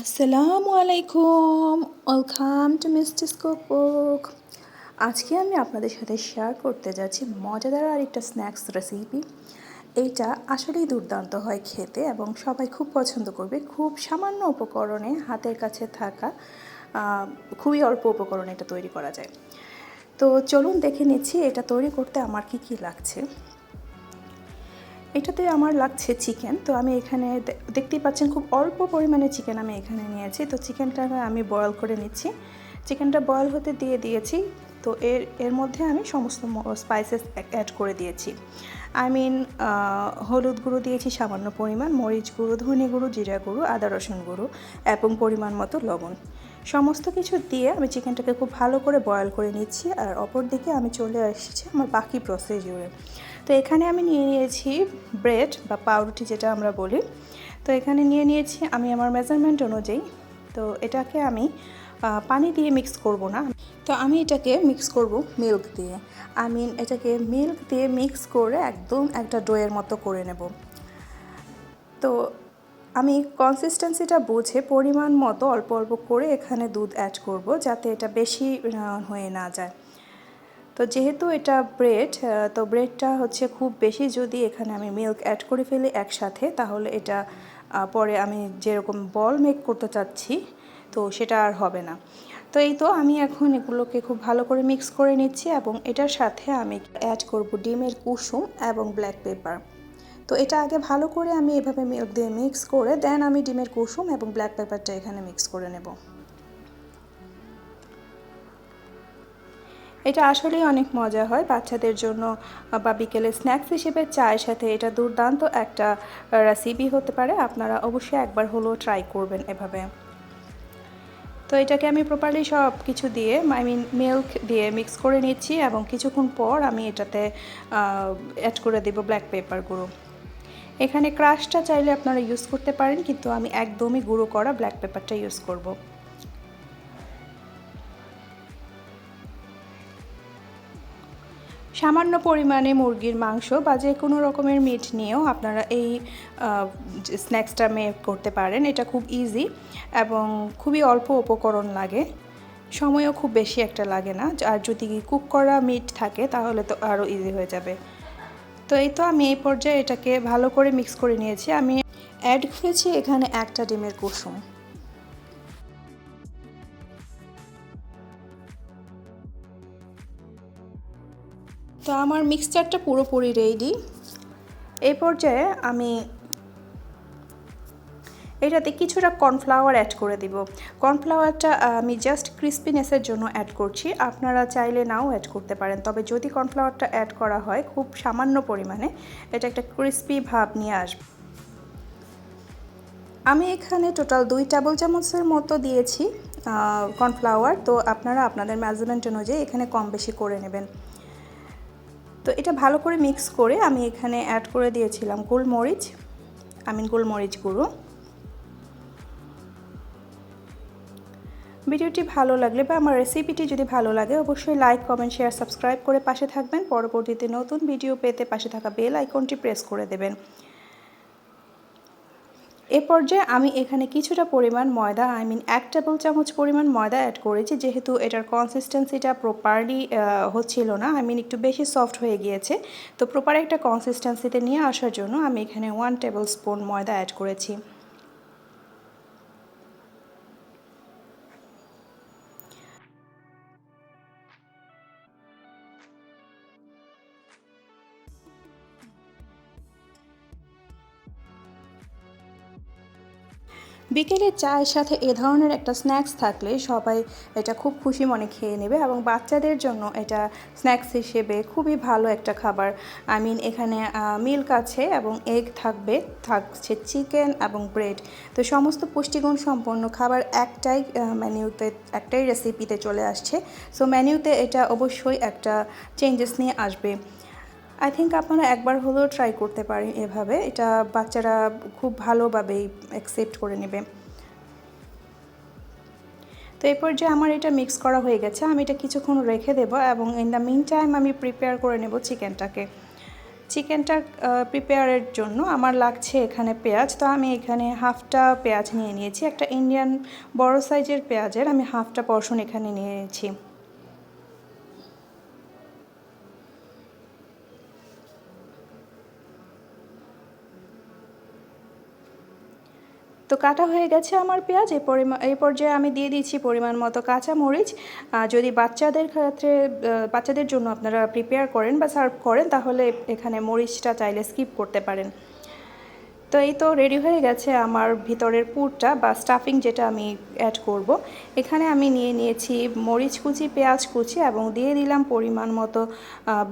আসসালামু আলাইকুম। Welcome to মিস্টিস cookbook আজকে আমি আপনাদের সাথে শেয়ার করতে যাচ্ছি মজাদার আরেকটা স্ন্যাক্স রেসিপি এইটা আসলেই দুর্দান্ত হয় খেতে এবং সবাই খুব পছন্দ করবে। খুব সামান্য উপকরণে হাতের কাছে থাকা খুবই অল্প উপকরণে এটা তৈরি করা যায়। তো চলুন দেখে নিচ্ছি এটা তৈরি করতে আমার কি কি লাগছে। এটাতে আমার লাগছে চিকেন তো আমি এখানে দেখতেই পাচ্ছেন খুব অল্প পরিমাণে চিকেন আমি এখানে নিয়েছি। তো চিকেনটা আমি বয়েল করে নিচ্ছি। চিকেনটা বয়েল হতে দিয়ে দিয়েছি, তো এর এর মধ্যে আমি সমস্ত স্পাইসেস অ্যাড করে দিয়েছি। আই মিন হলুদ গুঁড়ো দিয়েছি সামান্য পরিমাণ, মরিচ গুঁড়ো, ধনে গুঁড়ো, জিরা গুঁড়ো, আদা রসুন গুঁড়ো, এবং পরিমাণ মতো লবণ। সমস্ত কিছু দিয়ে আমি চিকেনটাকে খুব ভালো করে বয়েল করে নিচ্ছি, আর অপর দিকে আমি চলে এসেছি আমার বাকি প্রসিডিউরে তো এখানে আমি নিয়ে নিয়েছি ব্রেড বা পাউরুটি যেটা আমরা বলি। তো এখানে নিয়ে নিয়েছি আমি আমার মেজারমেন্ট অনুযায়ী। তো এটাকে আমি পানি দিয়ে মিক্স করব না। তো আমি এটাকে মিক্স করব মিল্ক দিয়ে। আই মিন এটাকে মিল্ক দিয়ে মিক্স করে একদম একটা ডোয়ের মতো করে নেব। তো আমি কনসিস্টেন্সিটা বুঝে পরিমাণ মতো অল্প অল্প করে এখানে দুধ অ্যাড করব যাতে এটা বেশি হয়ে না যায়। তো যেহেতু এটা ব্রেড তো ব্রেডটা হচ্ছে খুব বেশি যদি এখানে আমি মিল্ক অ্যাড করে ফেলি একসাথে, তাহলে এটা পরে আমি যেরকম বল মেক করতে চাচ্ছি, তো সেটা আর হবে না। তো এই তো আমি এখন এগুলোকে খুব ভালো করে মিক্স করে নিচ্ছি এবং এটার সাথে আমি অ্যাড করব ডিমের কুসুম এবং ব্ল্যাক পেপার তো এটা আগে ভালো করে আমি এভাবে মিল্ক দিয়ে মিক্স করে দেন আমি ডিমের কুসুম এবং ব্ল্যাক পেপারটা এখানে মিক্স করে নেব। এটা আসলেই অনেক মজা হয় বাচ্চাদের জন্য, বা বিকেলে স্ন্যাক্স হিসেবে চায়ের সাথে এটা দুর্দান্ত একটা রেসিপি হতে পারে। আপনারা অবশ্যই একবার হলেও ট্রাই করবেন এভাবে। তো এটাকে আমি প্রপারলি সব কিছু দিয়ে আই মিন মিল্ক দিয়ে মিক্স করে নিচ্ছি এবং কিছুক্ষণ পর আমি এটাতে অ্যাড করে দেব ব্ল্যাক পেপার গুঁড়ো। এখানে ক্রাশটা চাইলে আপনারা ইউজ করতে পারেন, কিন্তু আমি একদমই গুঁড়ো করা ব্ল্যাক পেপারটা ইউজ করব। সামান্য পরিমাণে মুরগির মাংস বা যে কোনো রকমের মিট নিয়েও আপনারা এই স্ন্যাক্সটা মেক করতে পারেন। এটা খুব ইজি এবং খুবই অল্প উপকরণ লাগে। সময়ও খুব বেশি একটা লাগে না। আর যদি কুক করা মিট থাকে তাহলে তো আরও ইজি হয়ে যাবে। তো এই তো আমি এই পর্যায়ে এটাকে ভালো করে মিক্স করে নিয়েছি। আমি অ্যাড করেছি এখানে একটা ডিমের কুসুম। তো আমার মিক্সচারটা পুরোপুরি রেডি এই পর্যায়ে আমি এটাতে কিছুটা কর্নফ্লাওয়ার অ্যাড করে দিব। কর্নফ্লাওয়ারটা আমি জাস্ট ক্রিস্পিনেসের জন্য অ্যাড করছি। আপনারা চাইলে নাও অ্যাড করতে পারেন। তবে যদি কর্নফ্লাওয়ারটা অ্যাড করা হয়, খুব সামান্য পরিমাণে এটা একটা ক্রিস্পি ভাব নিয়ে আসবে। আমি এখানে টোটাল দুই টেবিল চামচের মতো দিয়েছি কর্নফ্লাওয়ার তো আপনারা আপনাদের মেজারমেন্ট অনুযায়ী এখানে কম বেশি করে নেবেন। তো এটা ভালো করে মিক্স করে আমি এখানে অ্যাড করে দিয়েছিলাম গোলমরিচ আমিন গোলমরিচ গুঁড়ো। ভিডিওটি ভালো লাগলে বা আমার রেসিপিটি যদি ভালো লাগে, অবশ্যই লাইক কমেন্ট শেয়ার সাবস্ক্রাইব করে পাশে থাকবেন। পরবর্তীতে নতুন ভিডিও পেতে পাশে থাকা বেল আইকনটি প্রেস করে দেবেন। এ পর্যায়ে আমি এখানে কিছুটা পরিমাণ ময়দা আই মিন এক টেবিল চামচ পরিমাণ ময়দা অ্যাড করেছি। যেহেতু এটার কনসিস্টেন্সিটা প্রপারলি হচ্ছিল না আই মিন একটু বেশি সফট হয়ে গিয়েছে। তো প্রপার একটা কনসিস্টেন্সিতে নিয়ে আসার জন্য আমি এখানে ওয়ান টেবিল স্পুন ময়দা অ্যাড করেছি। বিকেলে চায়ের সাথে এ ধরনের একটা স্ন্যাক্স থাকলে সবাই এটা খুব খুশি মনে খেয়ে নেবে এবং বাচ্চাদের জন্য এটা স্ন্যাক্স হিসেবে খুবই ভালো একটা খাবার। আই মিন এখানে মিল্ক আছে এবং এগ থাকবে, থাকছে চিকেন এবং ব্রেড তো সমস্ত পুষ্টিগুণ সম্পন্ন খাবার একটাই মেনিউতে একটাই রেসিপিতে চলে আসছে। সো মেনিউতে এটা অবশ্যই একটা চেঞ্জেস নিয়ে আসবে। আই থিঙ্ক আপনারা একবার হলেও ট্রাই করতে পারেন এভাবে। এটা বাচ্চারা খুব ভালোভাবেই অ্যাকসেপ্ট করে নেবে। তো এই পর্যায়ে আমার এটা মিক্স করা হয়ে গেছে। আমি এটা কিছুক্ষণ রেখে দেবো এবং ইন দ্য মিন টাইম আমি প্রিপেয়ার করে নেব চিকেনটাকে চিকেনটা প্রিপেয়ারের জন্য আমার লাগছে এখানে পেঁয়াজ। তো আমি এখানে হাফটা পেঁয়াজ নিয়ে নিয়েছি। একটা ইন্ডিয়ান বড় সাইজের পেঁয়াজের আমি হাফটা পর্শন এখানে নিয়েছি। তো কাটা হয়ে গেছে আমার পেঁয়াজ। এই পরিমাণ এই পর্যায়ে আমি দিয়ে দিচ্ছি পরিমাণ মতো কাঁচা মরিচ যদি বাচ্চাদের ক্ষেত্রে বাচ্চাদের জন্য আপনারা প্রিপেয়ার করেন বা সার্ভ করেন, তাহলে এখানে মরিচটা চাইলে স্কিপ করতে পারেন। তো এই তো রেডি হয়ে গেছে আমার ভিতরের পুরটা বা স্টাফিং যেটা আমি অ্যাড করব। এখানে আমি নিয়ে নিয়েছি মরিচ কুচি, পেঁয়াজ কুচি এবং দিয়ে দিলাম পরিমাণ মতো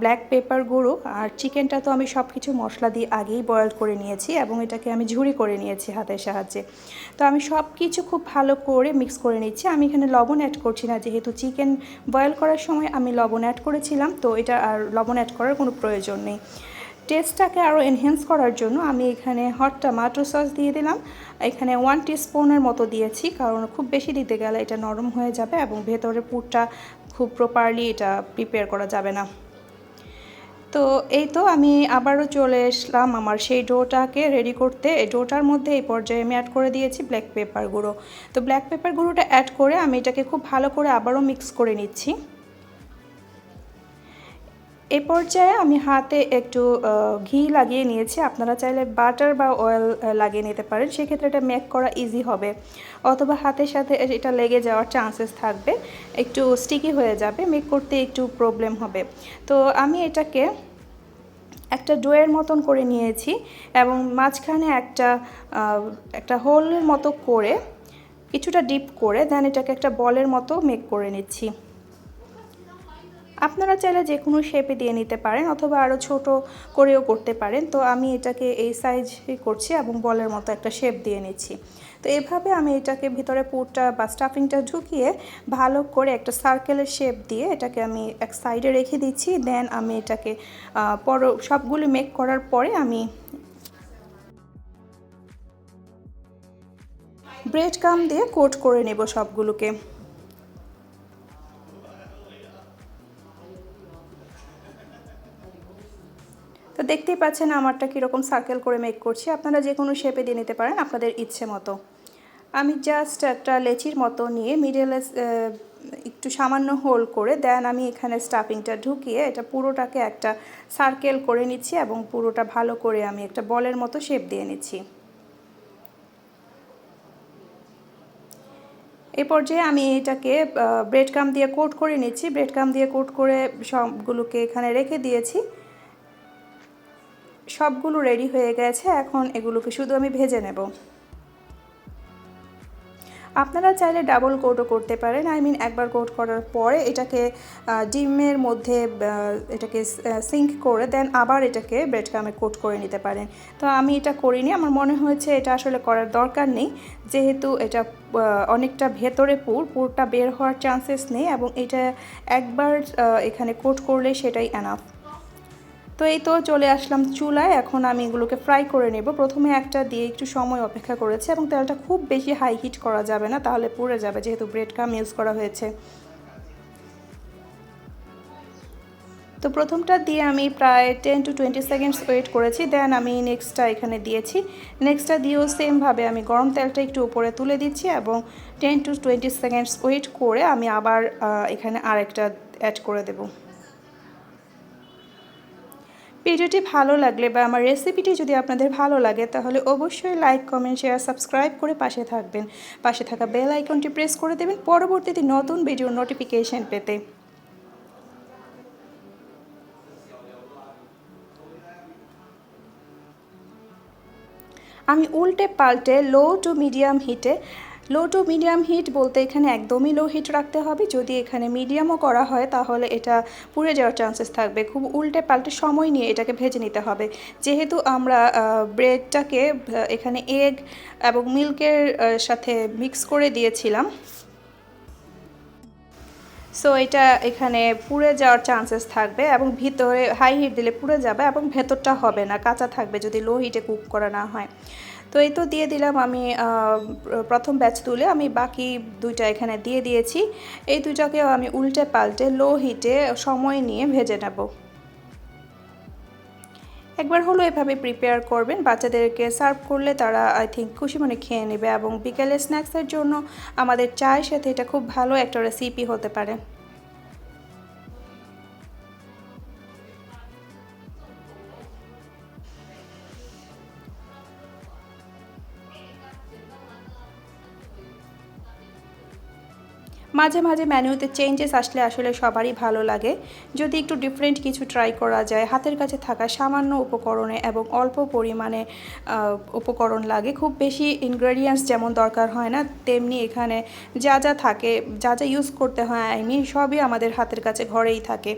ব্ল্যাক পেপার গুঁড়ো। আর চিকেনটা তো আমি সব কিছু মশলা দিয়ে আগেই বয়েল করে নিয়েছি এবং এটাকে আমি ঝুড়ি করে নিয়েছি হাতের সাহায্যে। তো আমি সব কিছু খুব ভালো করে মিক্স করে নিচ্ছি। আমি এখানে লবণ অ্যাড করছি না, যেহেতু চিকেন বয়েল করার সময় আমি লবণ অ্যাড করেছিলাম, তো এটা আর লবণ অ্যাড করার কোনো প্রয়োজন নেই। টেস্টটাকে আরও এনহেন্স করার জন্য আমি এখানে হট টমাটো সস দিয়ে দিলাম। এখানে ওয়ান স্পুনের মতো দিয়েছি, কারণ খুব বেশি দিতে গেলে এটা নরম হয়ে যাবে এবং ভেতরে পুরটা খুব প্রপারলি এটা প্রিপেয়ার করা যাবে না। তো এই তো আমি আবারও চলে এসলাম আমার সেই ডোটাকে রেডি করতে। এই ডোটার মধ্যে এই পর্যায়ে আমি অ্যাড করে দিয়েছি ব্ল্যাক পেপার গুঁড়ো। তো ব্ল্যাক পেপার গুঁড়োটা অ্যাড করে আমি এটাকে খুব ভালো করে আবারও মিক্স করে নিচ্ছি। এ পর্যায়ে আমি হাতে একটু ঘি লাগিয়ে নিয়েছি। আপনারা চাইলে বাটার বা অয়েল লাগিয়ে নিতে পারেন। সেক্ষেত্রে এটা মেক করা ইজি হবে। অথবা হাতের সাথে এটা লেগে যাওয়ার চান্সেস থাকবে। একটু স্টিকি হয়ে যাবে মেক করতে একটু প্রবলেম হবে। তো আমি এটাকে একটা ডোয়ের মতন করে নিয়েছি এবং মাঝখানে একটা একটা হোলের মতো করে, কিছুটা ডিপ করে দেন এটাকে একটা বলের মতো মেক করে নিচ্ছি। আপনারা চাইলে যে কোনো শেপে দিয়ে নিতে পারেন অথবা আরও ছোট করেও করতে পারেন। তো আমি এটাকে এই সাইজ করছি এবং বলের মতো একটা শেপ দিয়ে নিচ্ছি। তো এভাবে আমি এটাকে ভিতরে পুরটা বা স্টাফিংটা ঢুকিয়ে ভালো করে একটা সার্কেলের শেপ দিয়ে এটাকে আমি এক সাইডে রেখে দিচ্ছি। দেন আমি এটাকে পর, সবগুলি মেক করার পরে আমি ব্রেড কাম দিয়ে কোট করে নেব সবগুলোকে। দেখতেই পাচ্ছেন আমারটা কীরকম সার্কেল করে মেক করছি। আপনারা যে কোনো শেপে দিয়ে নিতে পারেন আপনাদের ইচ্ছে মতো। আমি জাস্ট একটা লেচির মতো নিয়ে মিডেলে একটু সামান্য হোল করে দেন আমি এখানে স্টাফিংটা ঢুকিয়ে এটা পুরোটাকে একটা সার্কেল করে নিচ্ছি এবং পুরোটা ভালো করে আমি একটা বলের মতো শেপ দিয়ে নিচ্ছি। এই পর্যায়ে আমি এটাকে ব্রেড কাম দিয়ে কোট করে নিচ্ছি। ব্রেড কাম দিয়ে কোট করে সবগুলোকে এখানে রেখে দিয়েছি। সবগুলো রেডি হয়ে গেছে, এখন এগুলোকে শুধু আমি ভেজে নেব। আপনারা চাইলে ডাবল কোটও করতে পারেন আই মিন একবার কোট করার পরে এটাকে ডিমের মধ্যে এটাকে সিঙ্ক করে দেন আবার এটাকে ব্রেড কামে কোট করে নিতে পারেন। তো আমি এটা করিনি, আমার মনে হয়েছে এটা আসলে করার দরকার নেই, যেহেতু এটা অনেকটা ভেতরে পুর, পুরটা বের হওয়ার চান্সেস নেই এবং এটা একবার এখানে কোট করলে সেটাই অ্যানাফ তো এই তো চলে আসলাম চুলায়। এখন আমি এগুলোকে ফ্রাই করে নেব। প্রথমে একটা দিয়ে একটু সময় অপেক্ষা করেছে এবং তেলটা খুব বেশি হাই হিট করা যাবে না, তাহলে পুড়ে যাবে যেহেতু ব্রেড কাম ইউজ করা হয়েছে। তো প্রথমটা দিয়ে আমি প্রায় ten to twenty seconds wait করেছি দেন আমি নেক্সটটা এখানে দিয়েছি। নেক্সটটা দিয়েও সেমভাবে আমি গরম তেলটা একটু উপরে তুলে দিচ্ছি এবং ten to twenty seconds wait করে আমি আবার এখানে আরেকটা অ্যাড করে দেবো। ভিডিওটি ভালো লাগলে বা আমার রেসিপিটি যদি আপনাদের ভালো লাগে, তাহলে অবশ্যই লাইক কমেন্ট শেয়ার সাবস্ক্রাইব করে পাশে থাকবেন। পাশে থাকা বেল আইকনটি প্রেস করে দেবেন পরবর্তীতে নতুন ভিডিওর নোটিফিকেশন পেতে। আমি উল্টে পাল্টে লো টু মিডিয়াম হিটে লো টু মিডিয়াম হিট বলতে এখানে একদমই লো হিট রাখতে হবে। যদি এখানে মিডিয়ামও করা হয়, তাহলে এটা পুড়ে যাওয়ার চান্সেস থাকবে। খুব উল্টে পাল্টে সময় নিয়ে এটাকে ভেজে নিতে হবে। যেহেতু আমরা ব্রেডটাকে এখানে এগ এবং মিল্কের সাথে মিক্স করে দিয়েছিলাম। সো এটা এখানে পুড়ে যাওয়ার চান্সেস থাকবে এবং ভিতরে হাই হিট দিলে পুড়ে যাবে এবং ভেতরটা হবে না, কাঁচা থাকবে যদি লো হিটে কুক করা না হয়। তো এই তো দিয়ে দিলাম আমি প্রথম ব্যাচ তুলে আমি বাকি দুইটা এখানে দিয়ে দিয়েছি। এই দুইটাকেও আমি উল্টে পাল্টে লো হিটে সময় নিয়ে ভেজে নেব। একবার হলো এভাবে প্রিপেয়ার করবেন, বাচ্চাদেরকে সার্ভ করলে তারা আই থিঙ্ক খুশি মনে খেয়ে নেবে এবং বিকেলে স্ন্যাক্সের জন্য আমাদের চায়ের সাথে এটা খুব ভালো একটা রেসিপি হতে পারে। মাঝে মাঝে মেনুতে চেঞ্জেস আসলে আসলে সবারই ভালো লাগে। যদি একটু ডিফারেন্ট কিছু ট্রাই করা যায়, হাতের কাছে থাকা সামান্য উপকরণে এবং অল্প পরিমাণে উপকরণ লাগে, খুব বেশি ইনগ্রেডিয়েন্টস যেমন দরকার হয় না, তেমনি এখানে যা যা থাকে, যা যা ইউজ করতে হয় আই মিন সবই আমাদের হাতের কাছে ঘরেই থাকে।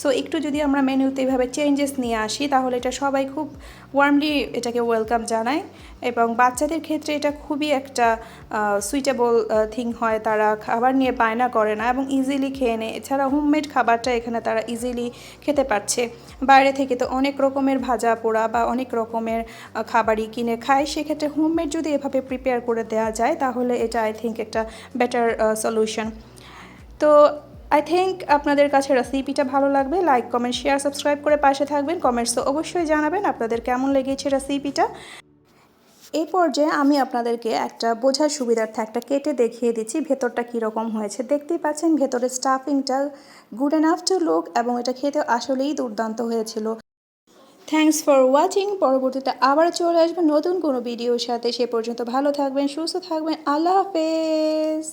সো একটু যদি আমরা মেনুতে এভাবে চেঞ্জেস নিয়ে আসি, তাহলে এটা সবাই খুব ওয়ার্মলি এটাকে ওয়েলকাম জানায় এবং বাচ্চাদের ক্ষেত্রে এটা খুবই একটা সুইটেবল থিং হয়। তারা খাবার নিয়ে বায়না করে না এবং ইজিলি খেয়ে নেয়। এছাড়া হোমমেড খাবারটা এখানে তারা ইজিলি খেতে পারছে। বাইরে থেকে তো অনেক রকমের ভাজা পোড়া বা অনেক রকমের খাবারই কিনে খায়। সেক্ষেত্রে হোমমেড যদি এভাবে প্রিপেয়ার করে দেওয়া যায়, তাহলে এটা আই থিঙ্ক একটা বেটার সলিউশন তো আই থিঙ্ক আপনাদের কাছে রেসিপিটা ভালো লাগবে লাইক কমেন্ট শেয়ার সাবস্ক্রাইব করে পাশে থাকবেন। কমেন্টস তো অবশ্যই জানাবেন আপনাদের কেমন লেগেছে রেসিপিটা এই পর্যায়ে আমি আপনাদেরকে একটা বোঝার সুবিধার্থে একটা কেটে দেখিয়ে দিচ্ছি ভেতরটা কীরকম হয়েছে। দেখতেই পাচ্ছেন ভেতরের স্টাফিংটা গুড এনাফ টু লুক এবং এটা খেতে আসলেই দুর্দান্ত হয়েছিল। থ্যাংকস ফর ওয়াচিং পরবর্তীতে আবার চলে আসবেন নতুন কোনো ভিডিওর সাথে। সে পর্যন্ত ভালো থাকবেন, সুস্থ থাকবেন। আল্লাহ হাফেজ।